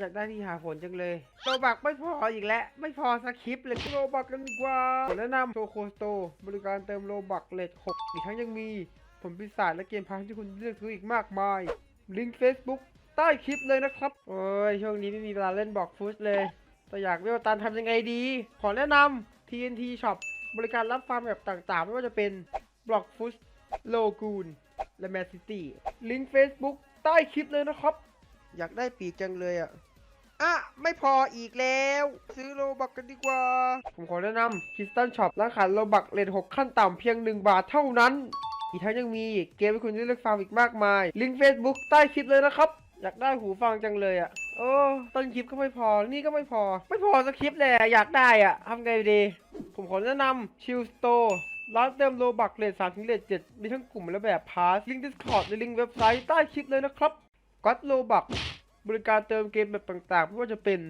อยากได้ที่หาผลจังเลยโลบักไม่พออีกแล้ว ไม่พอสคริปเลยโลบักกันดีกว่าแนะนำโชโคสโตบริการเติมโลบักเลท6อีกทั้งยังมีผลปีศาจและเกมพาร์ทที่คุณเลือกซื้ออีกมากมาย ลิงก์ Facebook ใต้คลิปเลยนะครับ โอ้ย ช่วงนี้ไม่มีเวลาเล่นบอกฟุตเลย แต่อยากเวลตันทำยังไงดี ขอแนะนำ TNT Shop บริการรับฟาร์มแบบต่างๆ ไม่ว่าจะเป็นบล็อกฟุตโลกูนและแมนซิตี้ ลิงก์ Facebook ใต้คลิปเลยนะครับ อยากได้ปีกจังเลยอะ อะ ไม่พออีกแล้ว ซื้อโลบักกันดีกว่า ผมขอแนะนำคิสตันช็อปร้านขายโลบักเลท6ขั้นต่ำเพียง 1 บาทเท่านั้น อีกทั้งยังมีเกมให้คุณได้เลือกฟังอีกมากมาย ลิงก์ Facebook ใต้คลิปเลยนะครับ อยากได้หูฟังจังเลยอะ โอ้ต้นคลิปก็ไม่พอ นี่ก็ไม่พอ ไม่พอสักคลิปเลยอยากได้อะทำไงดี ผมขอแนะนำชิลสโตร์ร้านเติมโลบักเลท3ถึงเลท7มีทั้งกลุ่มและแบบพาสลิงก์ Discord และลิงก์เว็บไซต์ใต้คลิปเลยนะครับก็ตโลบัก บริการเติมเกมแบบต่างๆ ไม่ว่าจะเป็น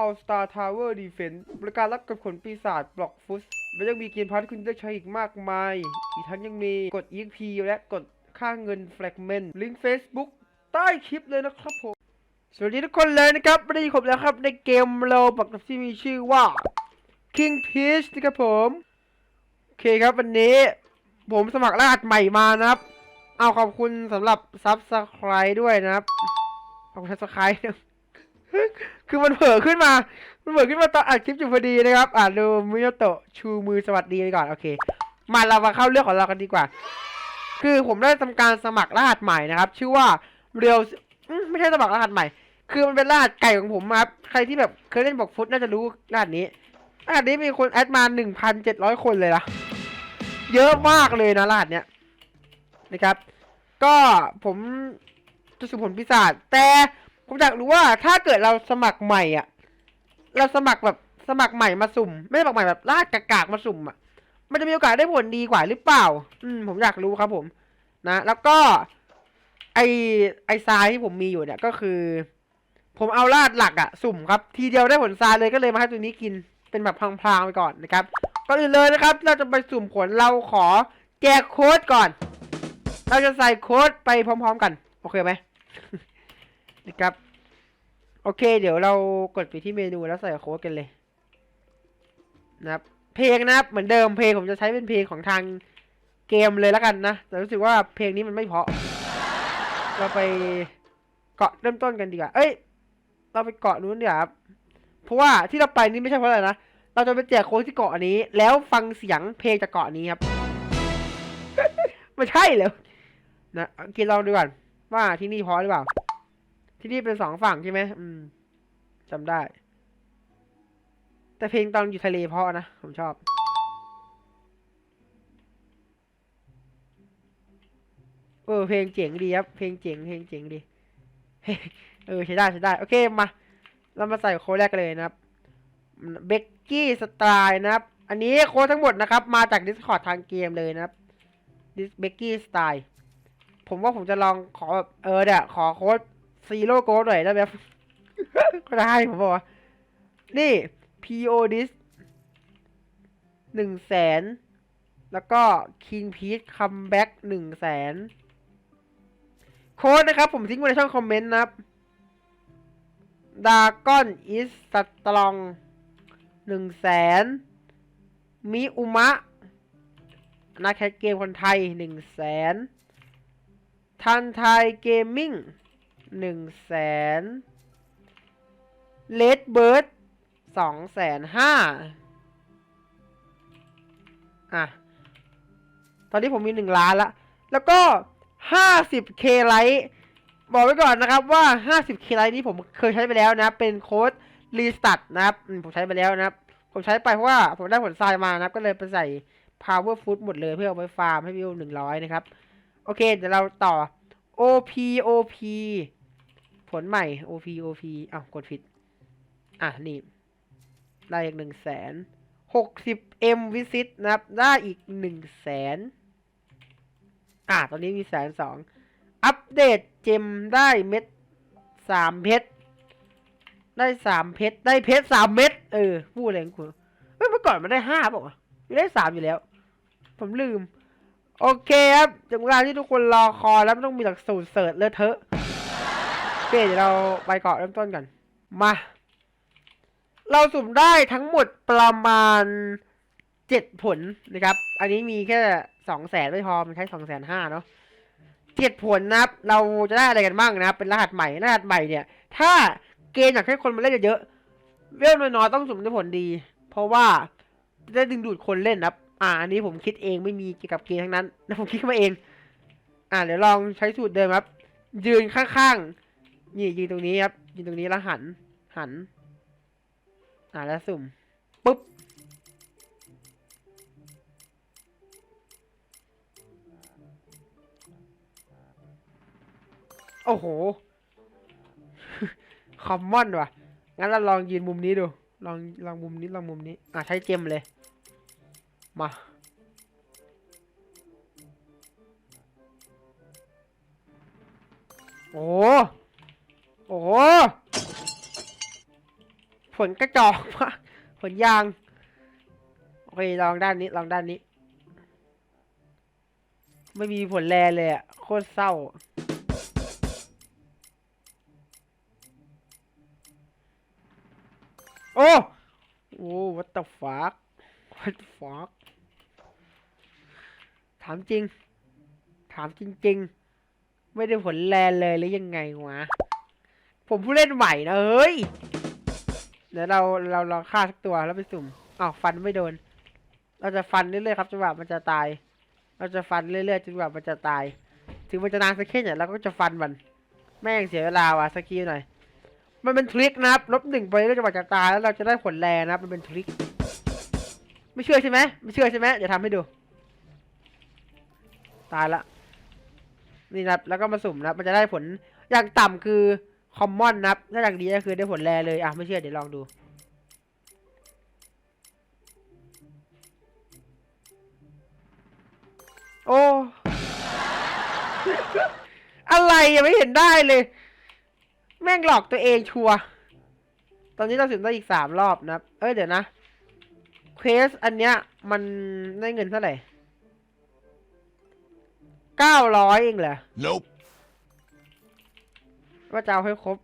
All Star Tower Defense บริการรับกับขนปีศาจบล็อกฟุตและยังมีเกมพาร์ทที่คุณได้ใช้อีกมากมาย อีกทั้งยังมีกด EXP และกดค่าเงิน Fragment ลิงก์ Facebook ใต้คลิปเลยนะครับผม สวัสดีทุกคนเลยนะครับไม่ได้ยู่ผมแล้วครับในเกมโลบักที่มีชื่อว่า King Peach นะครับผม โอเคครับวันนี้ ผมสมัครรหัสใหม่มานะครับ เอาขอบคุณสำหรับซับสไครด้วยนะครับ ขอบคุณซับสไครต์คือมันเผลอขึ้นมา มันเผลอขึ้นมาตอนอัดคลิปอยู่พอดีนะครับ อ่าดูมิโยโตะชูมือสวัสดีไปก่อน โอเค มาเรามาเข้าเรื่องของเรากันดีกว่า คือผมได้ทำการสมัครรหัสใหม่นะครับ ชื่อว่าเรียวไม่ใช่สมัครรหัสใหม่ คือมันเป็นรหัสไก่ของผมครับ ใครที่แบบเคยเล่นบอกฟุตน่าจะรู้รหัสนี้รหัสนี้มีคนแอดมาหนึ่งพันเจ็ดร้อยคนเลยนะเยอะมากเลยนะรหัสเนี้ยนะครับ ก็ผม จะสุ่ผลพิศาจแต่ผมอยากรู้ว่าถ้าเกิดเราสมัครใหม่อะ เราสมัครแบบสมัครใหม่มาสุ่ม ไม่ได้สมัครใหม่แบบลาดกากๆมาสุ่มอะ มันจะมีโอกาสได้ผลดีกว่าหรือเปล่า อืม ผมอยากรู้ครับผม นะ แล้วก็ ไอไอทรายที่ผมมีอยู่เนี่ยก็คือ ผมเอาลาดหลักอะ สุ่มครับ ทีเดียวได้ผลทรายเลยก็เลยมาให้ตัวนี้กินเป็นแบบพลางๆไปก่อนนะครับก่อนอื่นเลยนะครับ เราจะไปสุ่มผลเราขอแจกโค้ดก่อน เราจะใส่โค้ดไปพร้อม ๆ กัน โอเคไหม นะครับ โอเค เดี๋ยวเรากดไปที่เมนูแล้วใส่โค้ดกันเลยนะครับ เพลงนะครับเหมือนเดิมเพลงผมจะใช้เป็นเพลงของทางเกมเลยแล้วกันนะ แต่รู้สึกว่าเพลงนี้มันไม่เพาะ เราไปเกาะเริ่มต้นกันดีกว่า เอ้ย เราไปเกาะนู้นดีกว่าครับ เพราะว่าที่เราไปนี่ไม่ใช่เพราะอะไรนะ เราจะไปแจกโค้ดที่เกาะนี้ แล้วฟังเสียงเพลงจากเกาะนี้ครับ ไม่ใช่เหรอนะโอเคลองดูก่อนว่าที่นี่เพราะหรือเปล่า ที่นี่เป็นสองฝั่งใช่ไหมอืมจำได้ แต่เพลงตอนอยู่ทะเลเพราะนะ ผมชอบเออเพลงเจ๋งดีครับ เพลงเจ๋งเพลงเจ๋งดี เออใช้ได้ใช้ได้ โอเคมา เรามาใส่โค้ดแรกกันเลยนะครับเบกกี้สไตล์นะครับ อันนี้โค้ดทั้งหมดนะครับ มาจาก Discord ทางเกมเลยนะครับดิสเบกกี้สไตล์ผมว่าผมจะลองขอแบบเออเนี่ยขอโค้ด ซีโร่โค้ดหน่อยได้ไหมครับ ก็ได้ผมบอกว่า นี่ PO dis หนึ่งแสนแล้วก็ King Peach Comeback หนึ่งแสนโค้ดนะครับ ผมทิ้งไว้ในช่องคอมเมนต์นะครับดากอนอิสสตรองหนึ่งแสนมิอุมะนักแคสเกมคนไทยหนึ่งแสนทันไทยเกมมิ่ง หนึ่งแสนเลดเบิร์ดสองแสนห้าอะ ตอนนี้ผมมีหนึ่งล้านละ แล้วก็ห้าสิบเคไลท์บอกไว้ก่อนนะครับว่า 50 k ไลท์นี้ผมเคยใช้ไปแล้วนะ เป็นโค้ดรีสต r t นะครับผมใช้ไปแล้วนะครับ ผมใช้ไปเพราะว่าผมได้ผลทรายมานะครับ ก็เลยไปใส่ power food หมดเลยเพื่อเอาไปฟาร์มให้วิว100 นะครับ โอเค เดี๋ยวเราต่อ OP OP ผลใหม่ OP OP อ้าวกดผิด อะ นี่ ได้อีกหนึ่งแสนหกสิบ M visit นะครับ ได้อีกหนึ่งแสนอะ ตอนนี้มีแสนสอง อัปเดตเจมได้เม็ดสามเพชร ได้สามเพชร ได้เพชรสามเม็ด เออ พูดอะไรของคุณเฮ้ยเมื่อก่อนมันได้ห้าบอกว่าวะได้สามอยู่แล้ว ผมลืม โอเคครับถึงเวลาที่ทุกคนรอคอยแล้วไม่ต้องมีหลักสูตรเสิร์ชเลอะเทอะโอเคเดี๋ยวเราไปเกาะเริ่มต้นกัน มา เราสุ่มได้ทั้งหมดประมาณเจ็ดผลนะครับ อันนี้มีแค่สองแสนไม่พอ มันใช้สองแสนห้าเนาะเจ็ดผลนะครับ เราจะได้อะไรกันบ้างนะครับ เป็นรหัสใหม่ รหัสใหม่เนี่ย ถ้าเกณฑ์อยากให้คนมาเล่นเยอะๆเวลน้อยๆต้องสุ่มได้ผลดี เพราะว่าจะได้ดึงดูดคนเล่นนะครับ อ่า อันนี้ผมคิดเองไม่มีเกี่ยวกับเกณฑ์ทั้งนั้นนะผมคิดขึ้นมาเอง อ่า เดี๋ยวลองใช้สูตรเดิมครับ ยืนข้างๆ นี่ยืนตรงนี้ครับ ยืนตรงนี้แล้วหัน หัน อ่าแล้วสุ่มปุ๊บ โอ้โห คอมมอนว่ะ งั้นเราลองยืนมุมนี้ดู ลอง ลองมุมนี้ ลองมุมนี้ อะใช้เจมเลย มา โอ้โหโอ้ผลกระจอกมากผลยาง โอเค ลองด้านนี้ ลองด้านนี้ ไม่มีผลแลเลยอะโคตรเศร้า โอ้ โอ้ what the fuck what the fuck ถามจริง ถามจริง ๆ ไม่ได้ผลแลเลยหรือยังไงวะ ผมผู้เล่นใหม่นะเฮ้ย เดี๋ยวเราเราลองฆ่าสักตัวแล้วไปสุ่มอ้าวฟันไม่โดน เราจะฟันเรื่อยๆครับจนกว่ามันจะตาย เราจะฟันเรื่อยๆจนกว่ามันจะตาย ถึงมันจะนานสักแค่ไหนเราก็จะฟันมัน แม่งเสียเวลาว่ะสกิลหน่อย มันเป็นทริคนะครับลบหนึ่งไปแล้วจะกว่าจะตายแล้วเราจะได้ผลแรงนะมันเป็นทริค ไม่เชื่อใช่ไหมไม่เชื่อใช่ไหมเดี๋ยวทำให้ดู ตายละ นี่นะครับ แล้วก็มาสุ่มนะครับ มันจะได้ผลอย่างต่ำคือคอมมอนนะครับ ถ้าอย่างดีก็คือได้ผลแรเลย อะ ไม่เชื่อเดี๋ยวลองดู โอ้ อะไรยังไม่เห็นได้เลย แม่งหลอกตัวเองชัว ตอนนี้เราสุ่มได้อีกสามรอบนะครับ เอ้ยเดี๋ยวนะ เควสอันเนี้ย มันได้เงินเท่าไหร่ เก้าร้อยเองเหรอ Nope. ว่าจะเอาให้ครบ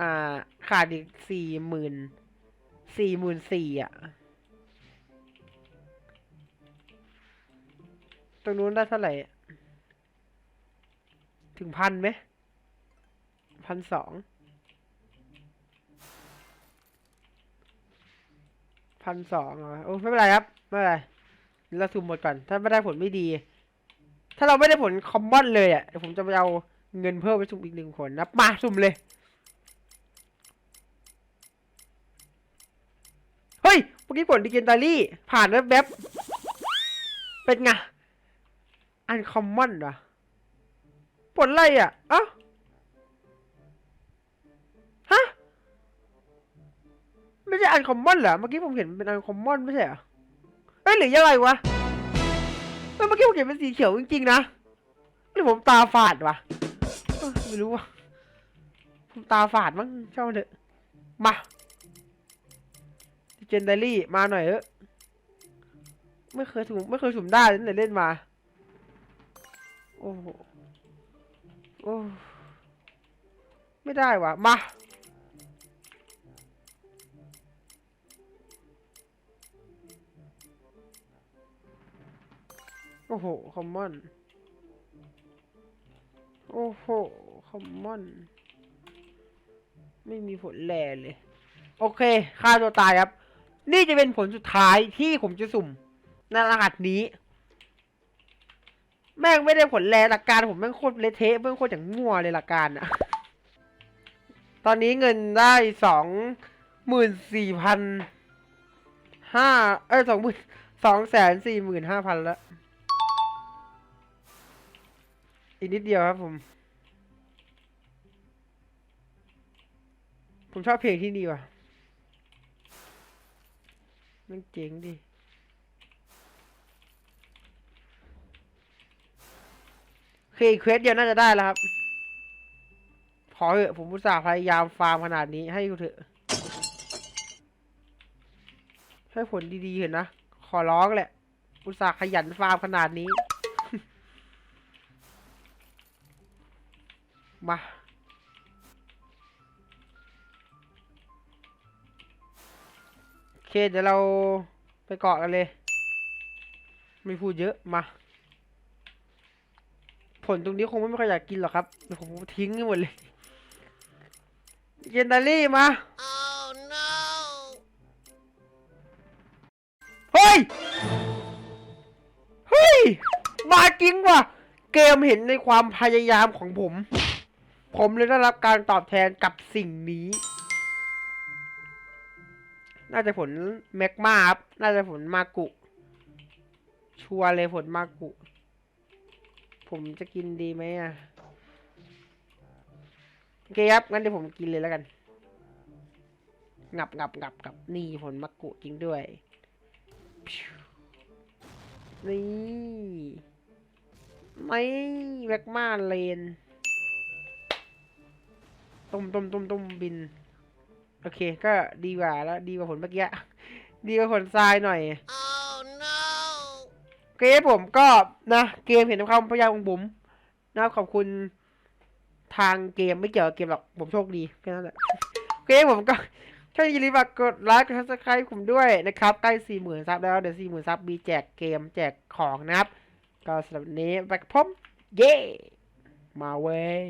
อ่า ขาดอีกสี่หมื่นสี่หมื่นสี่อะ ตรงนู้นได้เท่าไหร่ ถึงพันไหมพันสองพันสองเหรอโอ้ไม่เป็นไรครับ ไม่เป็นไร เราสุ่มหมดก่อน ถ้าไม่ได้ผลไม่ดี ถ้าเราไม่ได้ผลคอมมอนเลยอะเดี๋ยวผมจะไปเอาเงินเพิ่มไปสุ่มอีกหนึ่งผลนะมาสุ่มเลย เฮ้ยเมื่อกี้ผลดิเกนตารี่ ผ่านแล้วแป๊บๆเป็นไง อันคอมมอนเหรอ ผลอะไรอะเอ้าฮะ ไม่ใช่อันคอมมอนเหรอ เมื่อกี้ผมเห็นเป็นอันคอมมอนไม่ใช่เหรอ เอ้ยหรือยังไงวะ มื่อกี้ผมเห็นเป็นสีเขียวจริงๆนะหรือผมตาฝาดวะไม่รู้วะผมตาฝาดมั้งเช่าเถอะมาเจนเดอรี่มาหน่อยเออะไม่เคยสุ่มไม่เคยสุ่มได้ตั้งแต่เล่นมา โอ้โหโอ้ไม่ได้วะมา อ้โห คอมมอน โอ้โห คอมมอน ไม่มีผลแลเลย โอเคฆ่าตัวตายครับ นี่จะเป็นผลสุดท้ายที่ผมจะสุ่ม ในรหัสนี้ แม่งไม่ได้ผลแลหลักการผมแม่งโคตรเละเทะแม่งโคตรอย่างงัวเลยหลักการอะตอนนี้เงินได้สองหมื่นสี่พันห้าเอ้ยสองหมื่นสองแสนสี่หมื่นห้าพันแล้ว อีกนิดเดียวครับผม ผมชอบเพลงที่นี่ว่ะ มันเจ๋งดิโอเคอีกเควสเดียวน่าจะได้แล้วครับ พอเถอะผมอุตส่าห์พยายามฟาร์มขนาดนี้ให้กูเถอะ ให้ผลดีๆเห็นนะ ขอร้องแหละ อุตส่าห์ขยันฟาร์มขนาดนี้ มาเคเดี๋ยวเราไปเกาะกันเลย ไม่พูดเยอะมา ผลตรงนี้คงไม่มีใครอยากกินหรอกครับเดี๋ยวผมทิ้งให้หมดเลยเยนดารี่มา Oh no! เฮ้ย เฮ้ย มาจริงว่ะ เกมเห็นในความพยายามของผม ผมเลยได้รับการตอบแทนกับสิ่งนี้ น่าจะผลแมกมาครับ น่าจะผลมากุ ชัวเลยผลมากุ ผมจะกินดีไหมอะ โอเคครับ งั้นเดี๋ยวผมกินเลยแล้วกัน งับงับงับกับนี่ผลมากุจริงด้วย นี่ ไม่แบกมาเลน ต้มต้มต้มต้มบิน โอเค ก็ดีกว่าแล้ว ดีกว่าผลเมื่อกี้ ดีกว่าผลทรายหน่อย Oh no! เกมผมก็นะเกมเห็นความพยายามของผมนะขอบคุณทางเกมไม่เกี่ยวกับเกมหรอกผมโชคดีแค่นั้นแหละเกมผมก็ถ้าอย่าลืมฝากกดไลค์กดซับสไครต์ผมด้วยนะครับใกล้สี่หมื่นซับแล้วเดี๋ยวสี่หมื่นซับมีแจกเกมแจกของนะครับ ก็สำหรับวันนี้ไปกับผมเย่มาเว้ย